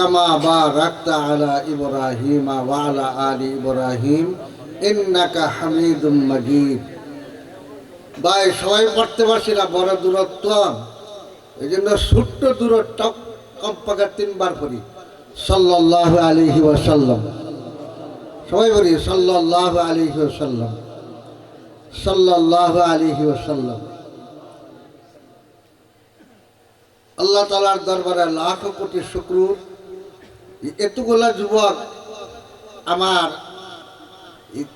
কামা বা রাক্তা আলা ইব্রাহিম ওয়ালা আলি ইব্রাহিম, ইন্নাকা হামিদুম মাজিদ। ভাই, সবাই পড়তে পারছি না, বড় দূরত্ব। এই জন্য ছোট্ট দূরত্ব কমপক্ষে তিনবার পড়ি। সাল্লাল্লাহু আলাইহি ওয়াসাল্লাম। সবাই বলি সাল্লাল্লাহু আলাইহি ওয়াসাল্লাম। সাল্লাল্লাহু আলাইহি ওয়াসাল্লাম। আল্লাহ তালার দরবারে লাখ কোটি শুক্রুর এতগুলা যুবক আমার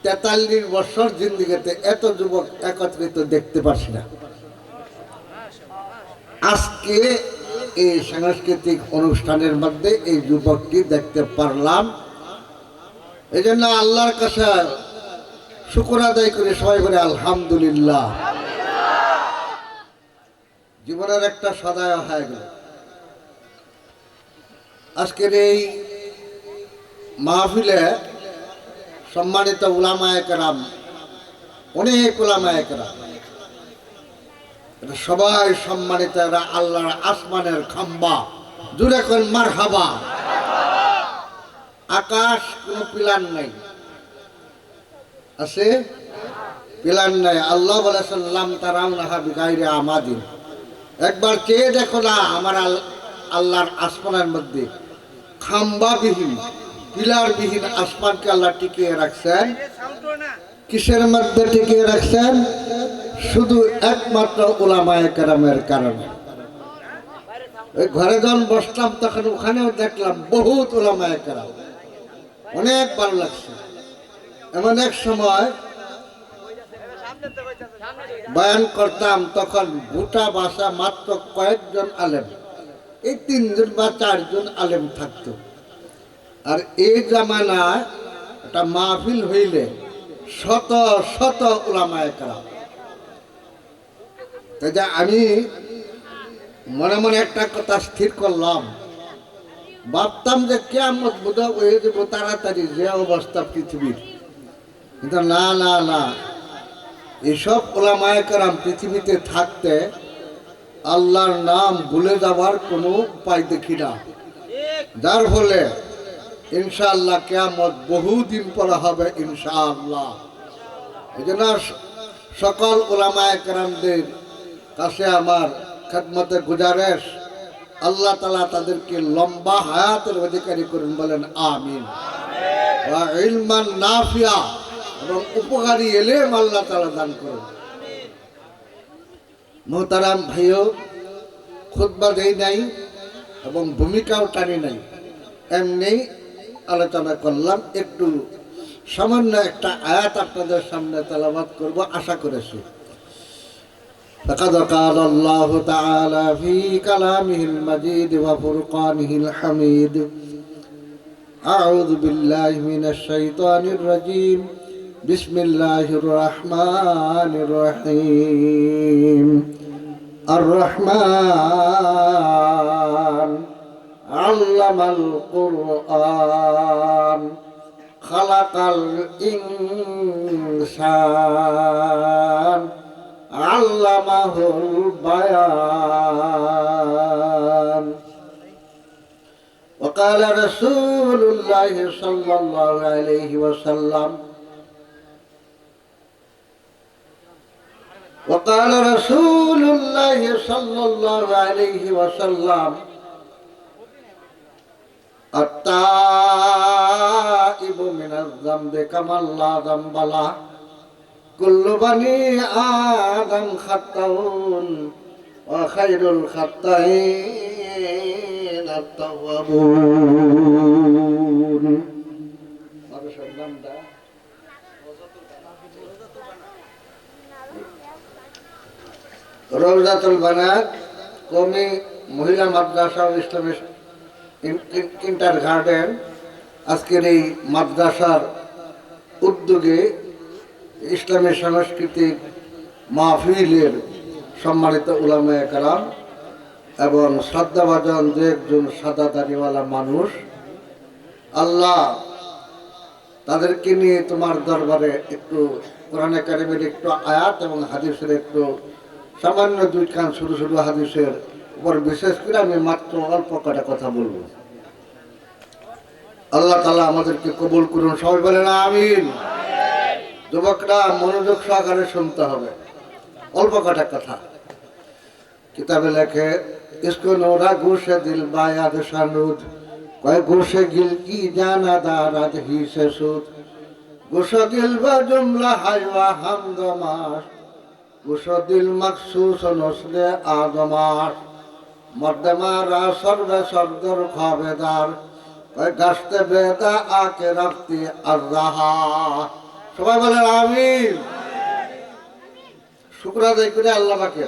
তেতাল্লিশ বছর জিন্দিগিতে এত যুবক একত্রিত দেখতে পারছি না। আজকে এই সাংস্কৃতিক অনুষ্ঠানের মধ্যে এই যুবকটি দেখতে পারলাম। এই জন্য আল্লাহর কাছে শুকুর আদায় করে, সবাই করে আলহামদুলিল্লাহ। জীবনের একটা সদায় হয়ে গেল। আজকের এই মাহফিলে সম্মানিত উলামায় কেরাম অনেক উলামায় কেরাম সবাই সম্মানিত, এরা আল্লাহর আসমানের খাম্বা। জুড়ে কোন মার হাবা আকাশ কোনো পিলার নাই। আছে? পিলার নাই। আল্লাহ বলেছেন লাম তারাও নাহা বিগাইরে আমাদিন। একবার চেয়ে দেখো না আমার আল- আল্লাহর আসমানের মধ্যে। খাম্বাবিহীন পিলারবিহীন আসমানকে আল্লাহ টিকিয়ে রাখছেন। কিসের মধ্যে টিকিয়ে রাখছেন? শুধু একমাত্র ওলামায় কেরামের কারণে। ওই ঘরে যখন বসলাম, তখন ওখানেও দেখলাম বহুত ওলামায় কেরাম। অনেক ভালো লাগছে। এমন এক সময় বয়ান করতাম, তখন গোটা ভাষা মাত্র কয়েকজন আলেম। এই তিনজন বা চারজন আলেম থাকতো। আর এই জামানায় একটা মাহফিল হইলে শত শত ওলামায় করা তাই আমি মনে মনে একটা কথা স্থির করলাম। ভাবতাম যে কেমন বোধ হয়ে যাব তাড়াতাড়ি যে অবস্থা পৃথিবীর। কিন্তু না না না। এসব ওলামায় কারাম পৃথিবীতে থাকতে আল্লাহর নাম ভুলে যাওয়ার কোনো উপায় দেখি না। যার ফলে ইনশাআল্লাহ কেয়ামত বহুদিন পরে হবে ইনশাআল্লাহ। এই জন্য সকল ওলামায় কেরামদের কাছে আমার খেদমতে গুজারেশ। আল্লাহ তালা তাদেরকে লম্বা হায়াতের অধিকারী করুন বলেন আমিন। ওয়া ইলমান নাফিয়া এবং উপকারী এলেম আল্লাহ তালা দান করুন। মোহতারাম ভাইও খুতবা দেই নাই এবং ভূমিকাও টানি নাই এমনি আলোচনা করলাম একটু সামান্য একটা আয়াত আপনাদের সামনে তেলাবাদ করব আশা করেছি فقد قال الله تعالى في كلامه المجيد وفرقانه الحميد أعوذ بالله من الشيطان الرجيم بسم الله الرحمن الرحيم الرحمن علم القرآن خلق الإنسان علمه البيان وقال رسول الله صلى الله عليه وسلم وقال رسول الله صلى الله عليه وسلم التائب من الذنب كمن لا ذنب له كل بني آدم خطاون وخير الخطائين التوابون রোজাতুল বানাত কমি মহিলা মাদ্রাসা ও ইসলামী ইন্টার গার্ডেন আজকের এই মাদ্রাসার উদ্যোগে ইসলামী সাংস্কৃতিক মাহফিলের সম্মানিত উলামায়ে কালাম এবং শ্রদ্ধাভাজন যে একজন সাদা দাড়িওয়ালা মানুষ, আল্লাহ তাদেরকে নিয়ে তোমার দরবারে একটু কোরআন একাডেমির একটু আয়াত এবং হাদিসের একটু সামান্য দুই কান শুরু শুরু হাদিসের উপর বিশেষ করে আমি মাত্র অল্প কটা কথা বলব। আল্লাহ তালা আমাদেরকে কবুল করুন, সবাই বলে না আমিন। যুবকরা মনোযোগ সহকারে শুনতে হবে। অল্প কটা কথা। কিতাবে লেখে ইসকো নোরা ঘুষে দিল বায়াদ সানুদ কয় ঘুষে গিল কি জানা দারাদ হিসে সুদ। ঘুষ গিল বা জুমলা হাইওয়া হামদমাস কুশদিল মকসুস নসলে আদমার মর্দমারা সর্বে সর্দর খাবেদার। ওই গাছতে বেদা আকে রাখতে আল্লাহা সবাই বলে আমিন। শুক্রা দেখি আল্লাহ পাকে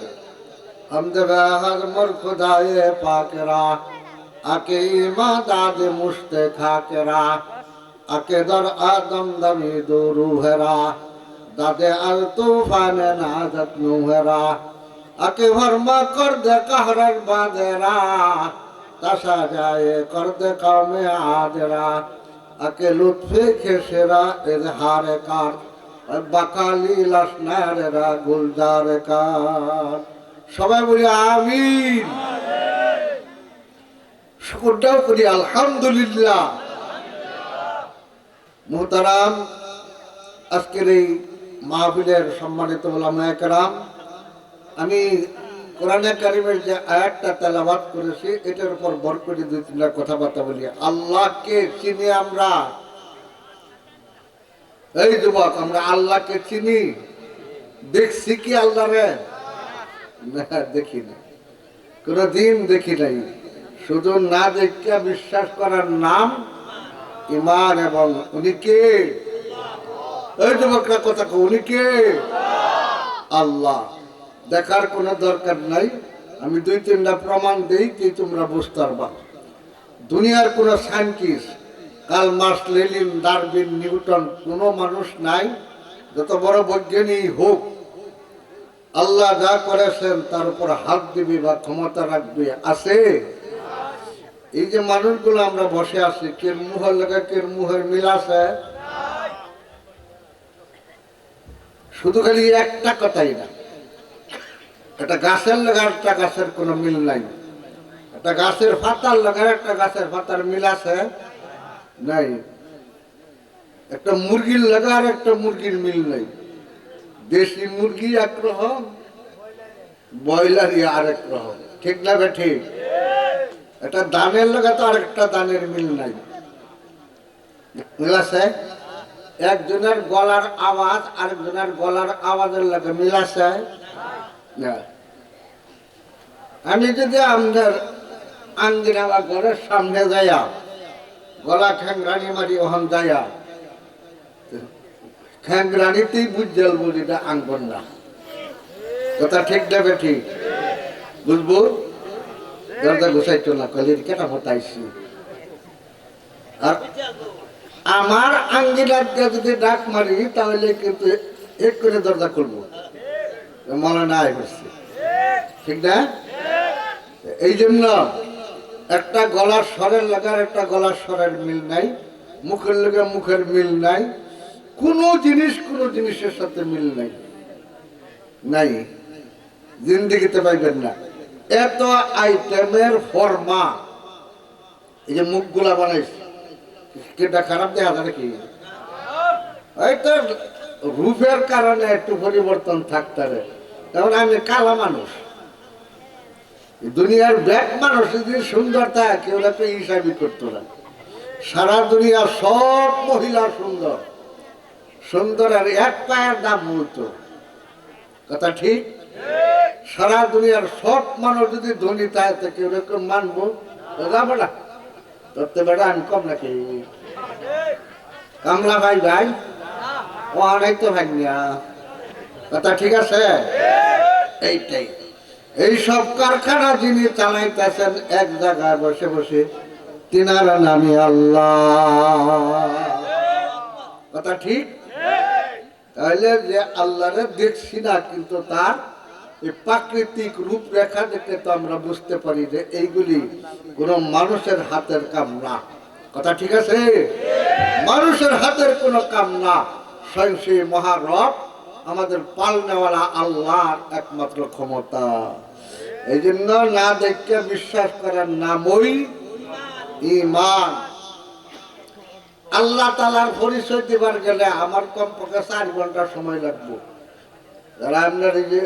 হামদে বেহার মোর খোদায়ে পাকেরা। আকে ইমা দাদে মুস্তে খাকেরা। আকে দর আদম দামি দুরুহেরা দাদে আর তুফানে না যত নুহেরা। আকে ভরমা কর দে কাহরার বাঁধেরা তাসা যায় কর দে কামে আদেরা আকে লুৎফে খেসেরা এর হারে কার বাকালি লাসনারেরা গুলজার কার। সবাই বলি আমিন। শুকুরটাও করি আলহামদুলিল্লাহ। মোহতারাম, আজকের এই মাহফিলের সম্মানিত ওলামা একরাম আমি কোরআনে কারিমের যে আয়াতটা তেলাবাদ করেছি, এটার উপর ভর করে দুই তিনটা কথাবার্তা বলি। আল্লাহকে চিনি আমরা। এই যুবক, আমরা আল্লাহকে চিনি। দেখছি কি আল্লাহ রে? দেখি না কোনো দিন দেখি নাই। শুধু না দেখিয়া বিশ্বাস করার নাম ইমান এবং উনি কে? এই যুবকরা কথা উনি কে? আল্লাহ। দেখার কোনো দরকার নাই। আমি দুই তিনটা প্রমাণ দেই কি তোমরা বুঝতে পারবা। দুনিয়ার কোনো সায়েন্টিস্ট কাল মার্স লেলিন ডারবিন নিউটন, কোনো মানুষ নাই, যত বড় বৈজ্ঞানিক হোক। আল্লাহ যা করেছেন, তার উপর হাত দিবি বা ক্ষমতা রাখবি। আছে? এই যে মানুষগুলো আমরা বসে আছি, কের মুহের লাগে কের মুহের মিল আছে? শুধু খালি একটা কথাই না। একটা গাছের লাগা একটা গাছের কোনো মিল নাই। একটা গাছের ফাতার লাগা একটা গাছের ফাতার মিল আছে? নাই। একটা মুরগির লাগা আর একটা মুরগির মিল নাই। দেশি মুরগি এক রকম, ব্রয়লারই এক রকম। ঠিক না বে ঠিক? একটা দানের লাগা তো আরেকটা দানের মিল নাই। মিল আছে? একজনের গলার আওয়াজ, আরেকজনের গলার আওয়াজের লাগে মিল আছে? আমি যদি আমাদের আঙ্গিনা বা ঘরের সামনে যাইয়া গলা ঠ্যাংরানি মারি ওখান যাইয়া, ঠ্যাংরানিতেই বুঝজাল বলি এটা আঙ্গন না। কথা ঠিক দেবে ঠিক? বুঝব? দরজা ঘুষাইতো না, কলির কেটা হতাইছি আর আমার আঙ্গিনাকে যদি ডাক মারি, তাহলে কিন্তু এক করে দরজা খুলবো। মনে নাই হচ্ছে। ঠিক না? এই জন্য একটা গলার স্বরের লাগার একটা গলার স্বরের মিল নাই। মুখের লাগা মুখের মিল নাই। কোনো জিনিস কোনো জিনিসের সাথে মিল নাই। নাই। জিন্দিগিতে পাইবেন না। এত আইটেমের ফর্মা এই যে মুখগুলা বানাইছে। কেটা খারাপ দেখা যায় নাকি হয়তো রূপের কারণে একটু পরিবর্তন থাকতে পারে আমি কালা মানুষ। দুনিয়ার ব্যাক মানুষ যদি সুন্দর থাকে, কেউ তো হিসাবই করতো না। সারা দুনিয়া সব মহিলা সুন্দর। সুন্দর আর এক পায়ের দাম বলতো। কথা ঠিক? সারা দুনিয়ার সব মানুষ যদি ধনী থাকে কেউ এরকম মানবো। যাব না। তোর তো বেটা আমি কম নাকি? কামলা ভাই ভাই? ও অনেক তো ভাই কথা ঠিক আছে? এইটাই। এই সব কারখানা যিনি চালাইতেছেন, এক জায়গায় বসে বসে তিনারা নামি আল্লাহ। কথা ঠিক? তাহলে যে আল্লাহরে দেখছি না, কিন্তু তার এই প্রাকৃতিক রূপরেখা দেখে তো আমরা বুঝতে পারি যে এইগুলি কোন মানুষের হাতের কাম না। কথা ঠিক আছে? মানুষের হাতের কোনো কাম না। স্বয়ং সেই মহারব, আমাদের পালনেওয়ালা আল্লাহর একমাত্র ক্ষমতা। এই জন্য না দেখে বিশ্বাস করার নামই ইমান আল্লাহ তালার পরিচয় দিবার গেলে আমার কমপক্ষে চার ঘণ্টা সময় লাগবে। যারা আপনার এই যে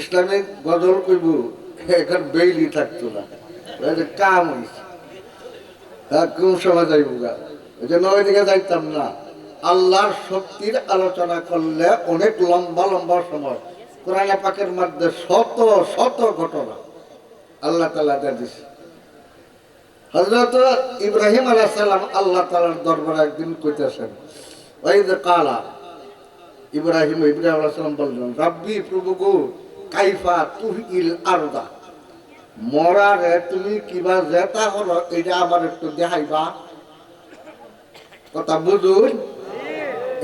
ইসলামিক গজল কইব, এখন বেইলি থাকতো না। কাম হয়েছে হ্যাঁ কোন সময় যাইব গা? এই জন্য ওইদিকে যাইতাম না। আল্লাহর শক্তির আলোচনা করলে অনেক লম্বা লম্বা সময়। কোরআন পাকের মধ্যে শত শত ঘটনা আল্লাহ তালা দিয়ে দিছে। হজরত ইব্রাহিম আলাহ সাল্লাম আল্লাহ তালার দরবারে একদিন কইতেছেন ওই যে কালা ইব্রাহিম ইব্রাহিম আলাহ সাল্লাম বললেন, রাব্বি প্রভু গো কাইফা তুহিল আরদা। মরারে তুমি কিবা জেতা হলো এটা আমার একটু দেখাইবা। কথা বুঝুন?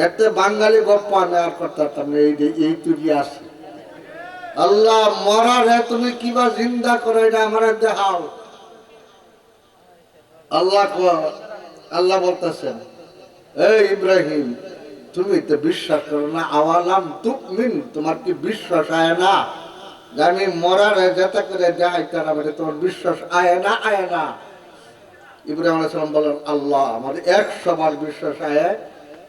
এতে বাঙালি গপ্প আমি আর করতাম না, এই যে এই তুলি আছে। আল্লাহ মরারে তুমি কিবা জিন্দা করো এটা আমার দেখাও। আল্লাহ আল্লাহ বলতেছেন এই ইব্রাহিম তুমি তো বিশ্বাস করো না আওয়ালাম তুমিন তোমার কি বিশ্বাস আয় না? আমি মরার যেতে করে দেখাইতাম মানে তোমার বিশ্বাস আয় না আয় না। ইব্রাহিম আলাইসালাম বলেন, আল্লাহ, আমার একশো বার বিশ্বাস আয়।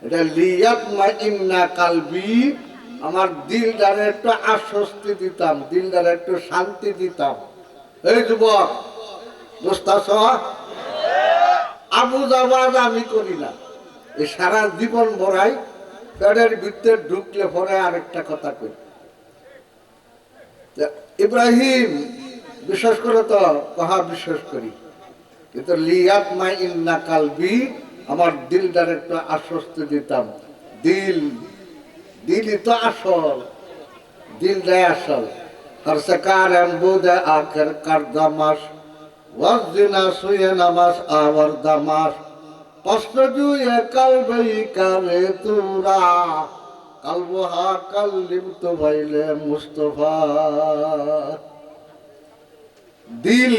এটা লিয়াত মা ইন্না কালবি। আমার দিলটারে একটু আশ্বস্তি দিতাম, দিলটারে একটু শান্তি দিতাম। এই যুবক বুঝতেছ আবু জাবাজ আমি করি না। এই সারা জীবন ভরাই পেটের ভিতরে ঢুকলে পরে আরেকটা কথা কই। ইব্রাহিম, বিশ্বাস করে তো কহা বিশ্বাস করি? কিন্তু লিয়াত মাই ইন্না কালবি, আমার দিলটার একটু আশ্বস্তি দিতাম। দিল, দিলই তো আসল, দিলটাই আসল। হরসকার এম্বুদে আখের কার দামাস ওয়াজিনা সুয়ে নামাস আওয়ার দামাস প্রশ্ন জুয়ে কালবই কারে তুরা। কালবহা কাল্লিম তো ভাইলে মুস্তফা। দিল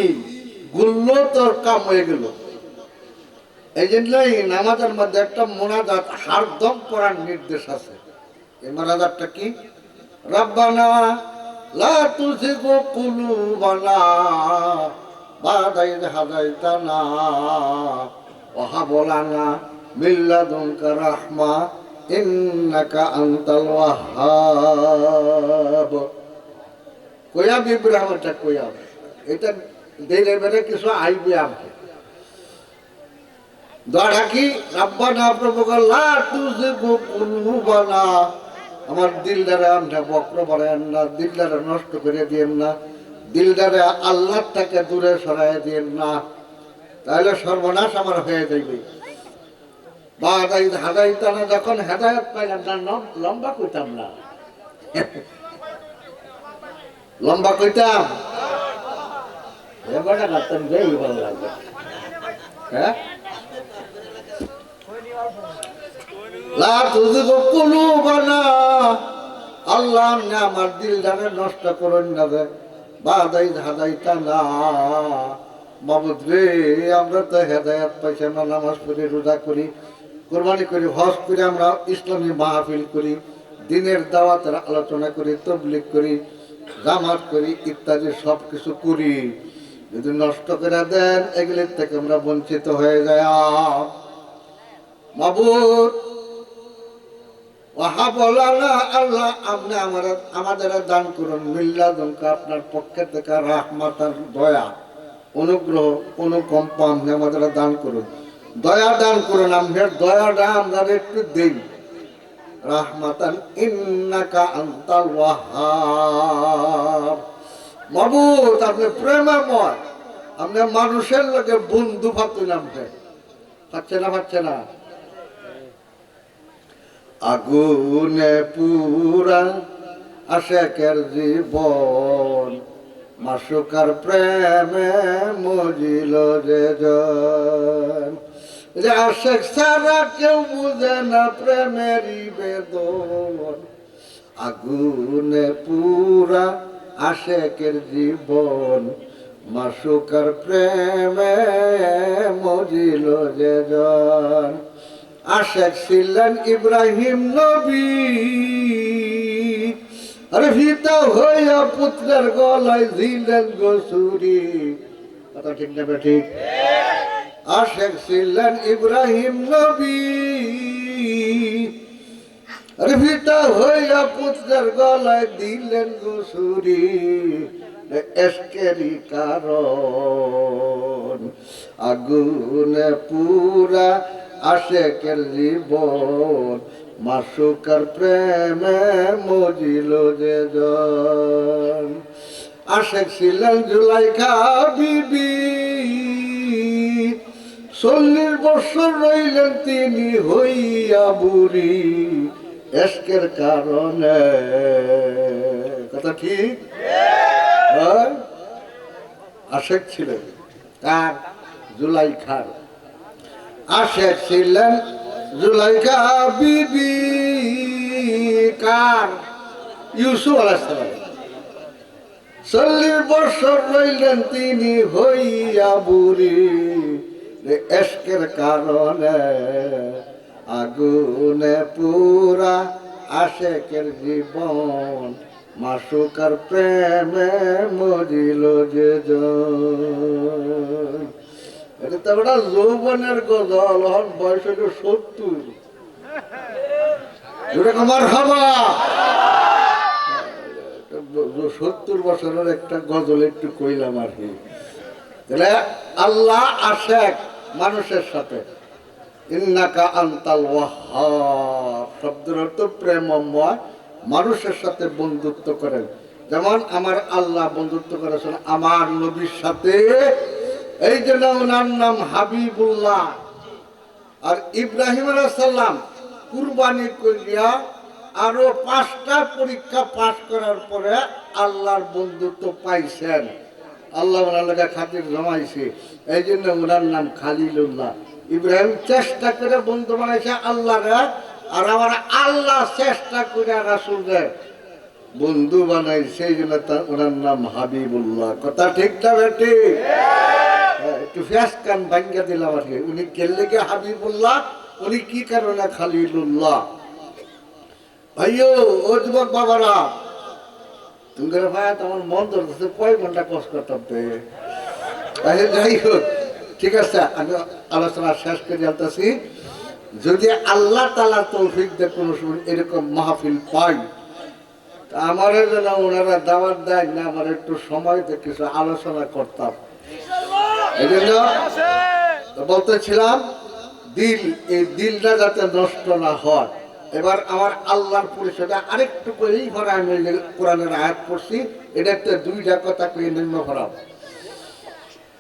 গুল্ল তোর মধ্যে একটা হারদম পড়ার নির্দেশ আছে। এই কি? রব্বানা লা লাদুনকা রাহমা। ইন্নাকা আনতাল কইয়াব এটা বেড়ে কিছু আইবে আমার দিলদারে আমরা বক্র বাড়ায়েন না, দিলদারে নষ্ট করে দিয়েন না, দিলদারে আল্লাহর থেকে দূরে সরাই দিয়েন না। তাহলে সর্বনাশ আমার হয়ে যাইবে। না যখন হেদায়ত পাইলাম না লম- লম্বা কইতাম না। লম্বা কইতাম। হ্যাঁ? আল্লাহ আপনি আমার দিলটারে নষ্ট করেন না না রে, আমরা তো হেদায়াত পাইছি নামাজ পড়ি রোজা করি। কোরবানি করি, হজ করি, আমরা ইসলামী মাহফিল করি, দিনের দাওয়াতের আলোচনা করি তবলিক করি, জামাত করি, ইত্যাদি সব কিছু করি। যদি নষ্ট করে দেন, এগুলির থেকে আমরা বঞ্চিত হয়ে যায়। মাবুদ ওয়াহাবলানা আল্লাহ আপনি আমার, আমাদের দান করুন মিল্লা দমকা আপনার পক্ষে থেকে রাহমাতার দয়া, অনুগ্রহ, অনুকম্পা আপনি আমাদের দান করুন। দয়া দান করুন আপনার দয়াটা আমরা একটু দিন রাহমাতান ইন্নাকা আনতাল ওয়াহাব। মাবুদ, আপনি প্রেমময়। আপনি মানুষের লোকে বন্ধু ভাবতেন আপনি পাচ্ছে না পাচ্ছে না? আগুনে পুরা আশেকের জীবন, মাসুকার প্রেমে মজিল যে জন। যে কেউ আগুনে পুরা আশেকের জীবন মাসুকার প্রেমে মজিল যে জন। আশেক ছিলেন ইব্রাহিম নবী আরে হইয়া পুত্রের গলায় দিলেন গোসুরি। কথা ঠিক না ঠিক আশেক ছিলেন ইব্রাহিম নবী। রিফিতা হইয়া পুত্রের গলায় দিলেন গুসুরি এসকেরি কারণ। আগুনে পুরা আশেকের জীবন। মাসুকার প্রেমে মজিল যে জন। আশেক ছিলেন জুলাইখা বিবি। চল্লিশ বছর রইলেন তিনি হইয়া বুড়ি এসকের কারণে। কথা ঠিক? হ্যাঁ? আশেক ছিলেন কার জুলাইখার আশেক ছিলেন জুলাইখা বিবি, কার? ইউসুফ আলাইসালাম চল্লিশ বছর রইলেন তিনি হইয়া বুড়ি এসকের কারণে আগুনে পুরা আশেকের জীবন, মাসুকার প্রেমে মরিল যে। এটা তো একটা যৌবনের গজল হন বয়স হলো সত্তর। সত্তর বছরের একটা গজল একটু কইলাম আর কি। আল্লাহ আশেক মানুষের সাথে। ইন্নাকা আন্তাল শব্দের অর্থ প্রেমময়। মানুষের সাথে বন্ধুত্ব করেন। যেমন আমার আল্লাহ বন্ধুত্ব করেছেন আমার নবীর সাথে। এই জন্য ওনার নাম হাবিবুল্লাহ। আর ইব্রাহিম সাল্লাম কুরবানি করিয়া আরও পাঁচটা পরীক্ষা পাশ করার পরে আল্লাহর বন্ধুত্ব পাইছেন। আল্লাহ লেখা খাতির জমাইছে এই জন্য ওনার নাম খালিলুল্লাহ। ইব্রাহিম চেষ্টা করে বন্ধু বানাইছে আল্লাহরে আর আমার আল্লাহ চেষ্টা করে রাসুলরে বন্ধু বানাই সেই জন্য তার ওনার নাম হাবিবুল্লাহ। কথা ঠিক না বেটি হ্যাঁ, একটু ফ্যাস কান ভাঙ্গা দিলাম আর কি উনি কেল্লে কে হাবিবুল্লাহ? উনি কি কারণে খালিলুল্লাহ? ভাইও ও যুবক বাবারা তুমি ভাই, তোমার মন ধরতেছে, কয় ঘণ্টা কষ্ট করতে তাহলে যাই হোক, ঠিক আছে, আমি আলোচনা শেষ করে জানতেছি যদি আল্লাহ তালার তৌফিক দিয়ে, কোনো সময় এরকম মাহফিল পাই, তা আমার যেন ওনারা দাওয়াত দেয় না, আমার একটু সময় দিয়ে, কিছু আলোচনা করতাম। এই জন্য বলতেছিলাম, দিল, এই দিলটা যাতে নষ্ট না হয়। এবার আমার আল্লাহর পরিচয়টা আরেকটু করেই পরে আমি কোরআনের আয়াত পড়ছি, এটা একটা দুইটা কথা কয়ে নিম্ন করাম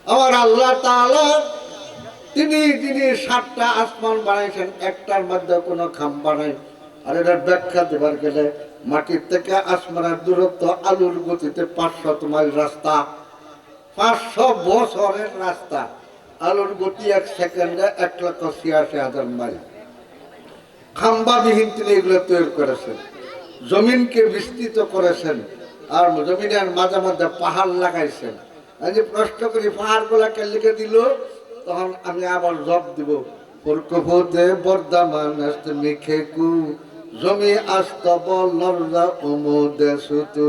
আমার আল্লাহ তিনি তিনি সাতটা আসমান বানাইছেন, একটার মধ্যে কোনো খাম্বা নাই। আর এটার ব্যাখ্যা দেবার গেলে মাটির থেকে আসমানের দূরত্ব আলুর গতিতে পাঁচশত মাইল রাস্তা, পাঁচশো বছরের রাস্তা। আলুর গতি এক সেকেন্ডে এক লক্ষ ছিয়াশি হাজার মাইল। খাম্বাবিহীন তিনি এগুলো তৈরি করেছেন। জমিনকে বিস্তৃত করেছেন আর জমিনের মাঝে মাঝে পাহাড় লাগাইছেন। যে প্রশ্ন করি পাহাড় গুলাকে লিখে দিল, তখন আমি আবার জব দিব পরকপদে বর্দামান মিখে কু জমি আস্তব লরদা উমদে সুতু।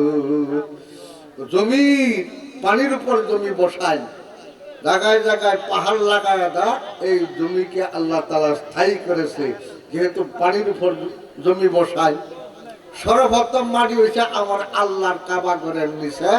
জমি, পানির উপর জমি বসায় জায়গায় জায়গায় পাহাড় লাগায় দা, এই জমিকে আল্লাহ তালা স্থায়ী করেছে। যেহেতু পানির উপর জমি বসায় সর্বপ্রথম মাটি হয়েছে আমার আল্লাহর কাবা ঘরের নিচে।